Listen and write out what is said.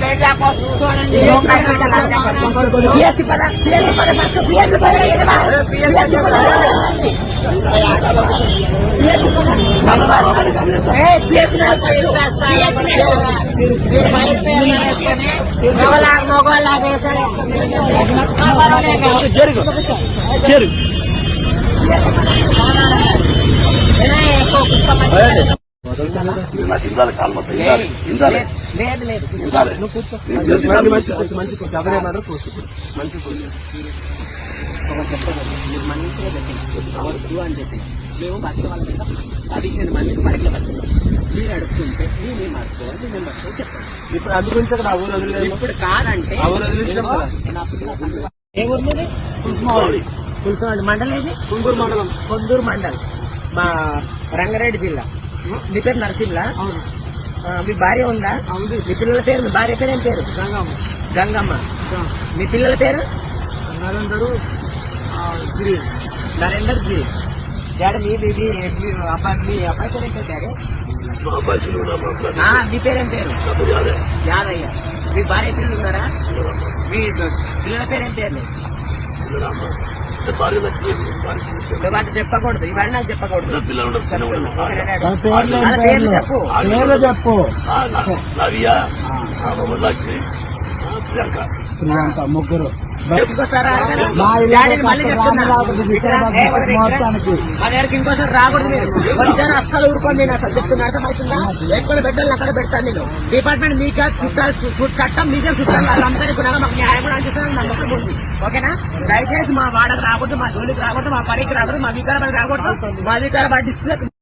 బేగస్ కొంచెం నాకు ఇందాలి కాలు ఇందాలి ఇందాలి. ఇందాలి. మంచిగా చెప్పింది అని చెప్పి మేము వాళ్ళ మీద పదిహేను మందికి పడుతున్నాం మీరు అడుగుతుంటే పట్టుకోవాలి ఇప్పుడు అక్కడ వదిలేదు ఇప్పుడు కాదంటే ఏ ఊరు మీది? కుల్స్మావళి మండలం ఇది? కుంగూరు మండలం. కొందూరు మండల్. మా రంగారెడ్డి జిల్లా. మీ పేరు నరసింహ? అవును. మీ భార్య ఉందా? మీ పిల్లల పేరు మీ భార్య పేరు ఏం పేరు? గంగమ్మ. గంగమ్మ. మీ పిల్లల పేరు? నరేందరు గిరి. నరేందర్ జీ డాడీ మీ బేబీ మీ అబ్బాయి మీ అబ్బాయి పేరు ఏంటో డాడీ? మా పేరేం పేరు. యాదయ్య. మీ భార్య పిల్లలు ఉన్నారా? మీ పిల్లల పేరేం పేరు? అటు చెప్పకూడదు. ఇవన్నీ నాకు చెప్పకూడదు. పేర్లు చెప్పు. పేర్లు చెప్పు. నవ్య, లక్ష్మి. ప్రియాంక ముగ్గురు. ఇంకోసారి రాకూడదు. మీరు. అస్సలు ఊరుకోండి నేను అసలు చెప్తున్నా. అర్థమవుతుందా? ఎక్కువ బిడ్డలు అక్కడ పెడతాను నేను. డిపార్ట్మెంట్ మీకే చుట్టాలు చట్టం మీకే చుట్టాలు. వాళ్ళందరికీ కూడా మాకు న్యాయం కూడా అందిస్తాను నమ్మకం ఉంది ఓకేనా? దయచేసి మా వాడకు రాకూడదు మా జోలికి రాకూడదు మా పనికి రాకూడదు మా వికారాబాద్ రాకూడదు. మా వికారాబాద్ డిస్ట్రిక్ట్